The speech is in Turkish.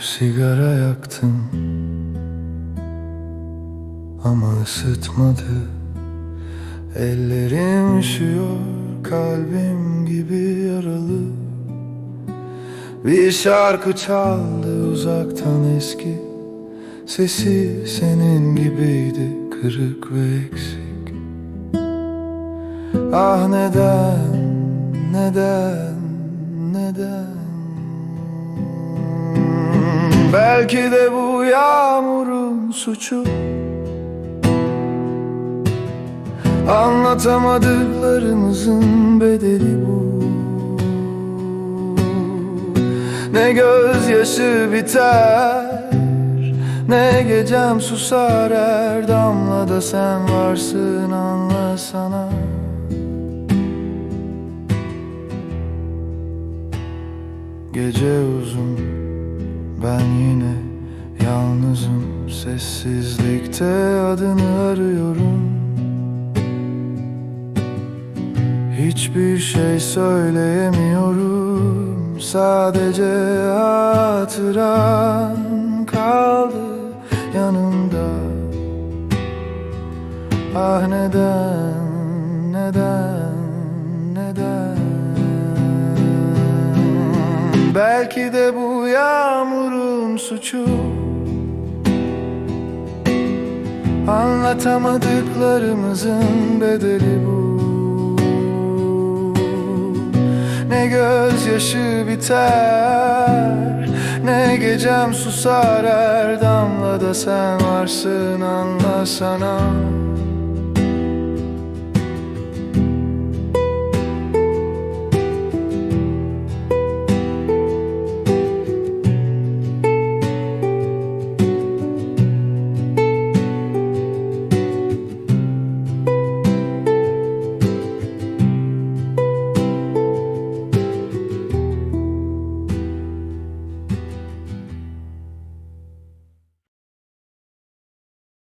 Sigara yaktım Ama ısıtmadı. Ellerim üşüyor Kalbim gibi yaralı. Bir şarkı çaldı uzaktan eski. Sesi senin gibiydi Kırık ve eksik. Ah neden, neden, neden Belki de bu yağmurun suçu. Anlatamadıklarımızın bedeli bu. Ne gözyaşı biter Ne gecem susar. Her damlada sen varsın anlasana Gece uzun ben yine yalnızım Sessizlikte adını arıyorum. Hiçbir şey söyleyemiyorum Sadece hatıran kaldı yanımda. Ah neden, neden, Belki de bu yağmurun suçu. Anlatamadıklarımızın bedeli bu. Ne gözyaşı biter Ne gecem susar her damlada sen varsın anlasana